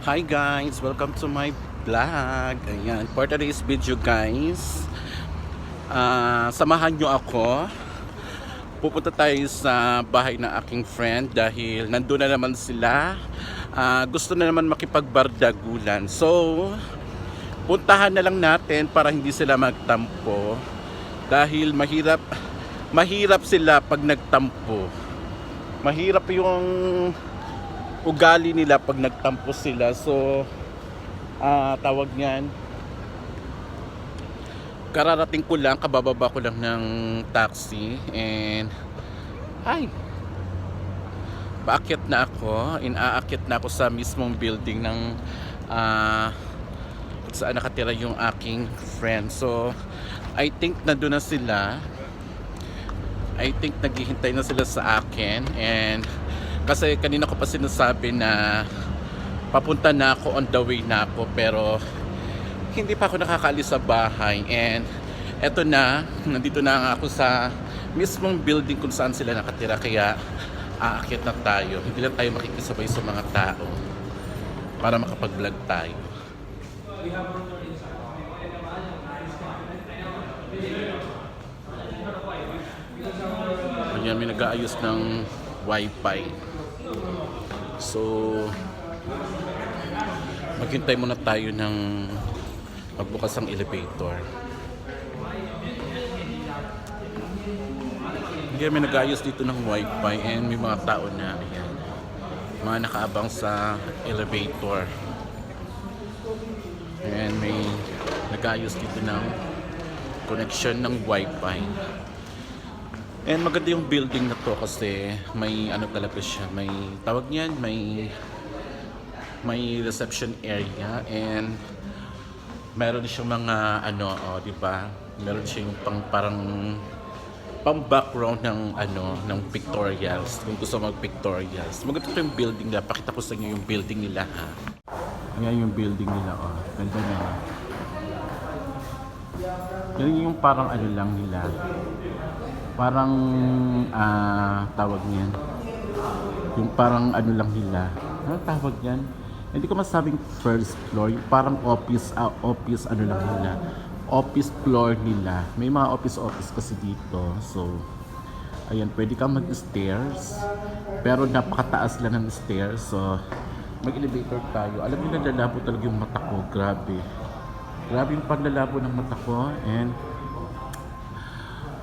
Hi guys! Welcome to my vlog. Ayan, for today's video guys, ah, samahan nyo ako. Pupunta tayo sa bahay ng aking friend dahil nandun na naman sila. Ah, gusto na naman makipagbardagulan. So, puntahan na lang natin para hindi sila magtampo. Dahil mahirap, mahirap sila pag nagtampo. Mahirap yung ugali nila pag nagtampo sila. So, ah tawag niyan. Kararating ko lang, kabababa ko lang ng taxi and ay paakyat na ako, inaakyat na ako sa mismong building ng kung saan nakatira yung aking friend. So, I think nandun na sila. I think naghihintay na sila sa akin and kasi kanina ko pa sinasabi na papunta na ako on the way na ako pero hindi pa ako nakakaalis sa bahay. And eto na nandito na ako sa mismong building kung saan sila nakatira. Kaya aakyat na tayo. Hindi lang tayo makikisabay sa mga tao para makapag-vlog tayo. Ayan, may nag-aayos ng wifi. So, maghintay muna tayo ng magbukas ang elevator. Ayan, may nag-aayos dito ng wifi and may mga tao na ayan, mga nakaabang sa elevator. And may nag-aayos dito ng connection ng wifi. And maganda yung building na to kasi may ano talaga siya, may tawag niyan, may may reception area. And meron siyang mga ano, oh, di ba? Meron siya yung pang parang pang background ng ano ng pictorials kung gusto mag pictorials maganda to yung building nila. Pakita ko sa inyo yung building nila ha? Ayan yung building nila oh. Ganda na. Yan yung parang ano lang nila parang ah tawag niyan. Yung parang ano lang nila. Ano tawag yan? Hindi ko masabing first floor. Yung parang office ah, office ano lang nila. Office floor nila. May mga office office kasi dito. So ayan pwede kang mag stairs pero napakataas lang ng stairs. So mag elevator tayo. Alam niyo nalalabo talaga yung mata ko. Grabe. Grabe yung paglalabo ng mata ko. And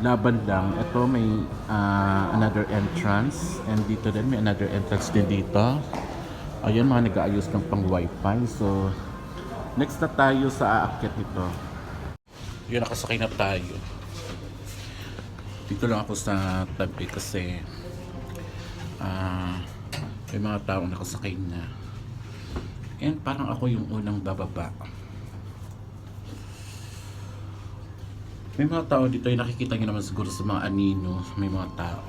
laban lang. Ito may ah, another entrance and dito din may another entrance din dito. Ayun mga nag-aayos ng pang wifi. So next na tayo sa aakyat nito. Yun nakasakay na tayo. Dito lang ako sa tabi kasi ah may mga taong nakasakay na. And parang ako yung unang bababa. May mga tao dito, yung nakikita nyo naman siguro sa mga anino, may mga tao.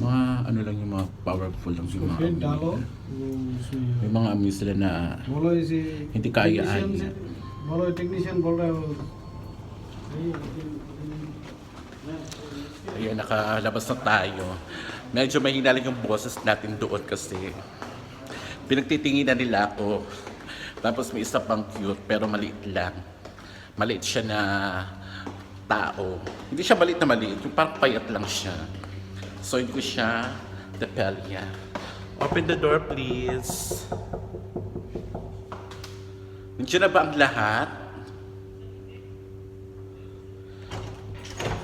Mga ano lang yung mga powerful lang yung mga amin. May mga amin sila na hindi kaya-aya. Molo technician bol raha Ayan, nakalabas na tayo. Medyo mahina lang yung boses natin doon kasi pinagtitinginan nila ako. Tapos may isa pang cute pero maliit lang. Maliit siya na tao. Hindi siya maliit na maliit. Yung parang payat lang siya. So hindi ko siya Tepelia. Open the door please. Nandiyan na ba ang lahat?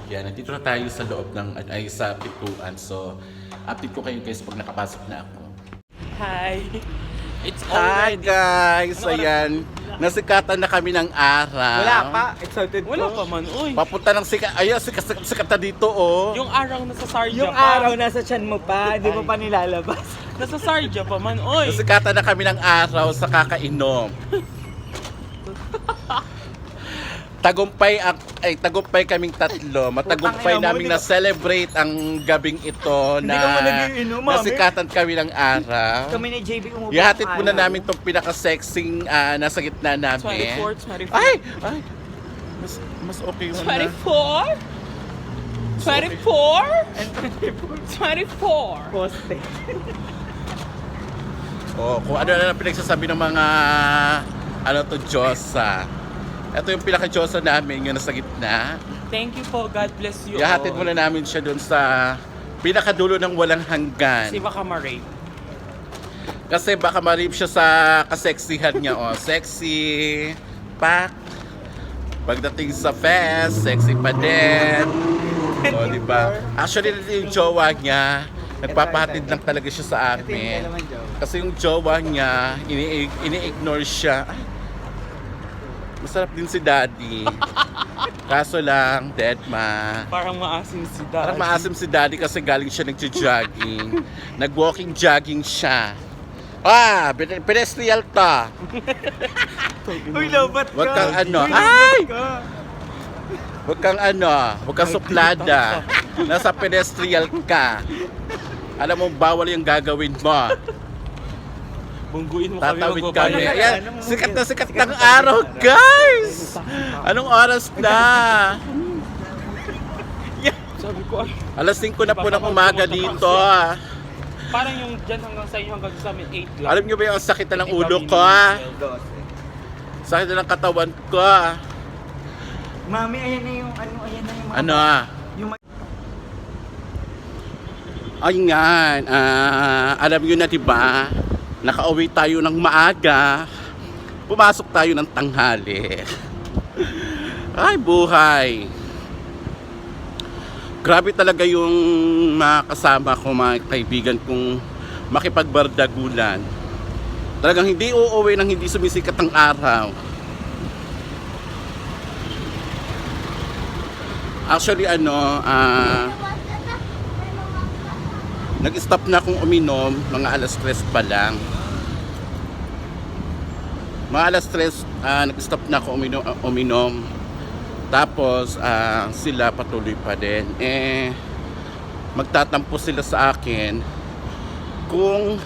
Yan, nandito na tayo sa loob ng, ay sa pituan. So, update ko kayo guys pag nakapasok na ako. Hi! It's Hi already... guys! Ano? Ayan, nasikatan na kami ng araw. Wala pa. Excited Wala pa man, uy. Papunta ng sika, ayan, sikat, sikat na dito oh. Yung araw nasa Sarja Yung pa. araw nasa tiyan mo pa, hindi mo pa nilalabas. Nasa Sarja pa man, uy. Nasikatan na kami ng araw sa kakainom. tagumpay ang ay tagumpay kaming tatlo. Matagumpay Putang ina mo, namin hindi na celebrate ang gabing ito na ka mo nagiinom, mami. nasikatan kami ng araw. Kami ni JB umuwi. Ihatid muna namin tong pinaka-sexing ah, nasa gitna namin. 24, 25. Ay! Ay! Mas, mas okay yun na. 24? 24? And 24. poste. Oh, kung ano na pinagsasabi ng mga ano to Diyosa. Ito yung pinaka-Diyosa namin, yung nasa gitna. Thank you po. God bless you Ihahatid all. muna namin siya doon sa pinakadulo ng walang hanggan. Si baka ma-rape. Kasi baka marip siya sa kaseksihan niya, oh. Sexy, pak. Pagdating sa fest, sexy pa din. O, di ba? Actually, ito yung jowa niya. Nagpapahatid lang talaga siya sa amin. Kasi yung jowa niya, ini- ini-ignore siya. Ay, masarap din si daddy. Kaso lang, dead ma. Parang maasim si Dad. Parang maasim si daddy kasi galing siya nagja-jogging. Nag-walking jogging siya. Ah, ped- pedestrian ka. Uy, lobat ka! Huwag kang ano. Uy, Ay! Huwag kang ano, huwag kang suplada. Nasa pedestrian ka. Alam mo, bawal yung gagawin mo. Bungguin mo kami Tatawid magbabayad. kami. Ano, Ayan, ano, sikat na sikat sikat ng araw, guys! Anong oras na? Sabi ko, Alas 5 na po ng umaga dito. ah. parang yung dyan hanggang sa inyo hanggang sa amin 8 lang. Alam niyo ba yung sakit na ng ulo kami ko? ah? Sakit na ng katawan ko. ah. Mami, ayan na yung ano, ayan na yung mga... Ano ah? Yung Ayun nga, ah, alam nyo na diba, nakauwi tayo ng maaga, pumasok tayo ng tanghali. Ay, buhay. Grabe talaga yung mga kasama ko, mga kaibigan kong makipagbardagulan. Talagang hindi uuwi nang hindi sumisikat ang araw. Actually, ano, ah, Nag-stop na akong uminom, mga alas 3 pa lang. Mga alas 3, ah, nag-stop na ako uminom. ah, uminom. Tapos, ah, sila patuloy pa din. Eh, magtatampo sila sa akin kung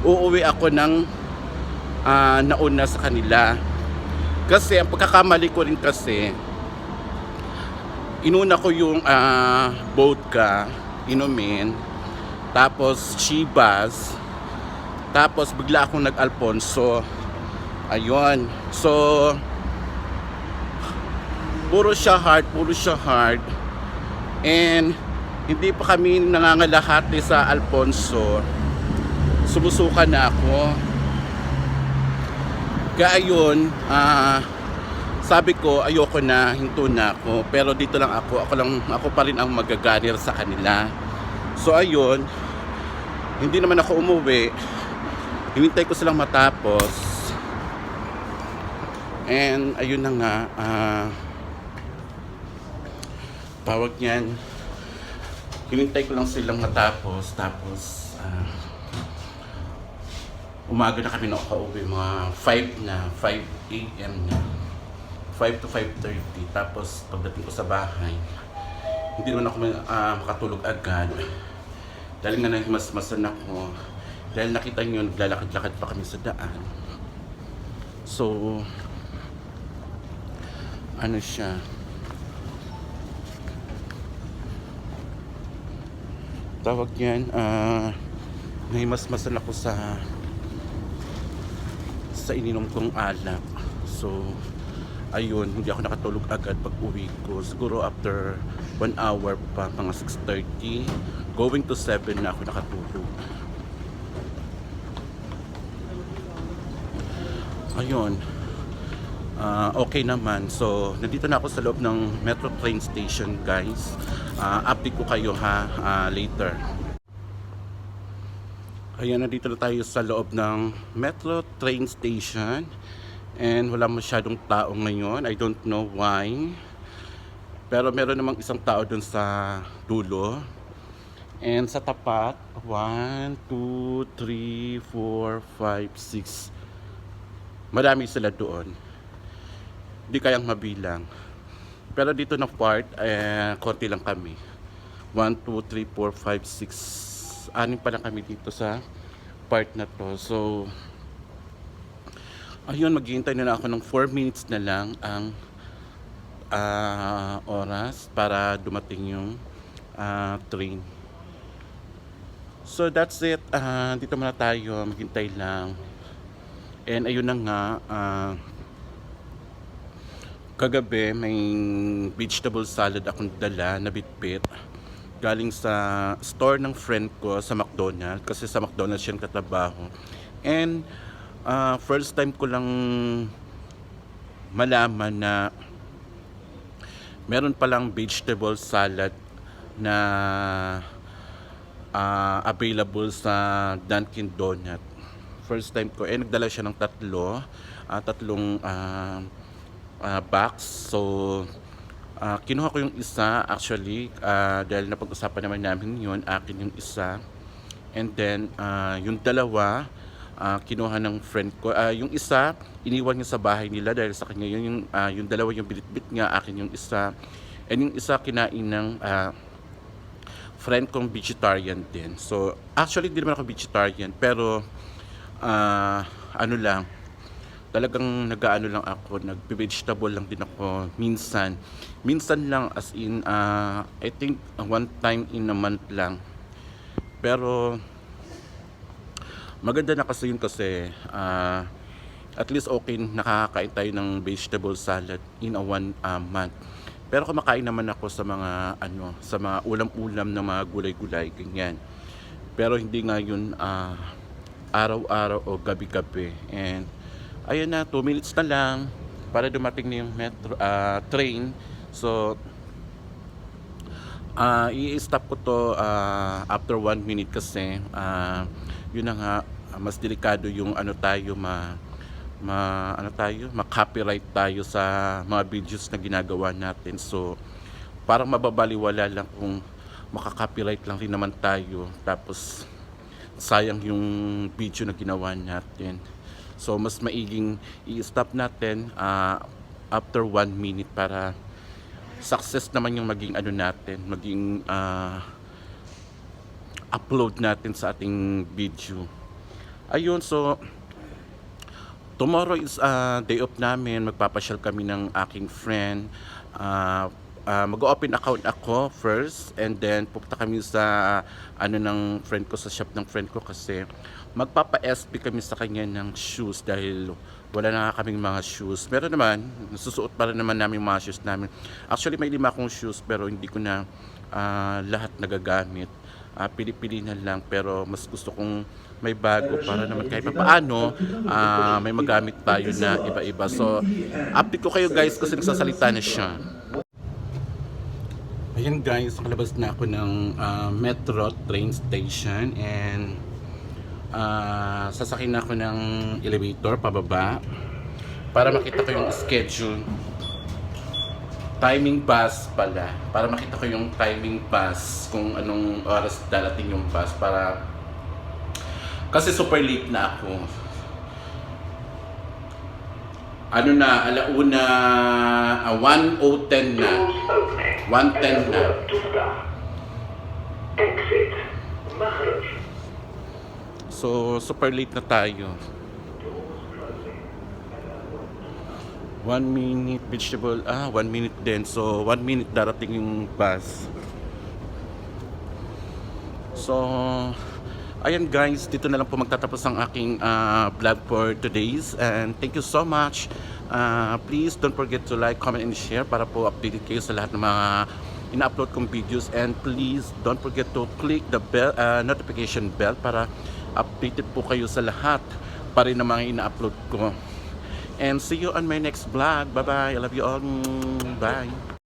uuwi ako ng ah, nauna sa kanila. Kasi, ang pagkakamali ko rin kasi, inuna ko yung ah, vodka, inumin, tapos Chivas. Tapos bigla akong nag-Alfonso. Ayun. So puro siya hard, puro siya hard. And hindi pa kami nangangalahati sa Alfonso. Sumusuka na ako. Kaya yun, ah, sabi ko ayoko na, hinto na ako. Pero dito lang ako, ako lang ako pa rin ang magaganir sa kanila. So ayun, hindi naman ako umuwi. Hinintay ko silang matapos. And ayun na nga, ah, tawag niyan, hinintay ko lang silang matapos. Tapos, ah, umaga na kami nakauwi, mga 5 na, 5 a.m. na. 5 to 5.30. Tapos, pagdating ko sa bahay, hindi naman ako ah, makatulog agad. Dahil nga nahimasmasan ako. Dahil nakita nyo, naglalakad-lakad pa kami sa daan. So, ano siya? Tawag yan, ah, nahimasmasan ako sa sa ininom kong alak. So, ayun, hindi ako nakatulog agad pag uwi ko. Siguro after 1 hour pa, mga 6.30, going to 7 na ako nakatulog. Ayun. Ah, okay naman. So, nandito na ako sa loob ng metro train station, guys. Ah, update ko kayo ha ah, later. Ayan, nandito na tayo sa loob ng metro train station. And wala masyadong tao ngayon. I don't know why. Pero meron namang isang tao dun sa dulo. And sa tapat, 1, 2, 3, 4, 5, 6. Marami sila doon. Hindi kayang mabilang. Pero dito na part, eh, konti lang kami. 1, 2, 3, 4, 5, 6. Anim pa lang kami dito sa part na to. So, ayun, maghihintay na lang ako ng 4 minutes na lang ang ah, oras para dumating yung ah, train. So that's it. Ah, dito muna tayo. Maghintay lang. And ayun na nga. ah, kagabi may vegetable salad akong dala na bitbit galing sa store ng friend ko sa McDonald's kasi sa McDonald's siya katrabaho and ah, first time ko lang malaman na meron palang vegetable salad na ah, available sa Dunkin Donut. First time ko. Eh nagdala siya ng tatlo. Ah, tatlong ah, ah, box. So Ah, kinuha ko yung isa. Actually ah, dahil napag-usapan naman namin yun akin yung isa. And then ah, yung dalawa ah, kinuha ng friend ko Ah, yung isa iniwan niya sa bahay nila dahil sa kanya yun yung, ah, yung dalawa yung binitbit nga akin yung isa and yung isa kinain ng ah, friend kong vegetarian din so actually hindi naman ako vegetarian pero ah, ano lang talagang nag-ano lang ako, nag-vegetable lang din ako minsan. Minsan lang as in, ah, I think uh, one time in a month lang. Pero maganda na kasi yun kasi ah, at least okay nakakain tayo ng vegetable salad in a one ah, month. Pero kumakain naman ako sa mga ano, sa mga ulam-ulam na mga gulay-gulay ganyan. Pero hindi nga yun ah, araw-araw o gabi-gabi. And ayun na, 2 minutes na lang para dumating na yung metro, ah, train. So, ah i-stop ko to ah, after 1 minute kasi ah, yun na nga, mas delikado yung ano tayo ma ma ano tayo, ma-copyright tayo sa mga videos na ginagawa natin. So, parang mababaliwala lang kung makaka-copyright lang rin naman tayo. Tapos, sayang yung video na ginawa natin. So, mas maiging i-stop natin ah, after 1 minute para success naman yung maging ano natin, maging ah, upload natin sa ating video. Ayun, so tomorrow is uh, day off namin. Magpapasyal kami ng aking friend. Uh, uh, mag-open account ako first and then pupunta kami sa ano ng friend ko sa shop ng friend ko kasi magpapa-SB kami sa kanya ng shoes dahil wala na kaming mga shoes. Pero naman, susuot pa rin naman namin mga shoes namin. Actually, may lima akong shoes pero hindi ko na ah, lahat nagagamit. Ah, pili-pili na lang pero mas gusto kong may bago para naman kahit pa paano ah, may magamit tayo na iba-iba. So, update ko kayo guys kasi nagsasalita na siya. Ayan guys, nakalabas na ako ng ah, metro train station and ah, sasakay na ako ng elevator pababa para makita ko yung schedule. Timing bus pala. Para makita ko yung timing bus kung anong oras darating yung bus para kasi super late na ako. Ano na, alauna, uh, 1.10 na. 1.10 na. So, super late na tayo. One minute vegetable, ah, one minute din. So, one minute darating yung bus. So, ayan guys, dito na lang po magtatapos ang aking ah, vlog for today's. And thank you so much. Ah, please don't forget to like, comment, and share para po updated kayo sa lahat ng mga ina-upload kong videos. And please don't forget to click the bell, ah, notification bell para updated po kayo sa lahat pa rin ng mga ina-upload ko. And see you on my next vlog. Bye-bye. I love you all. Bye.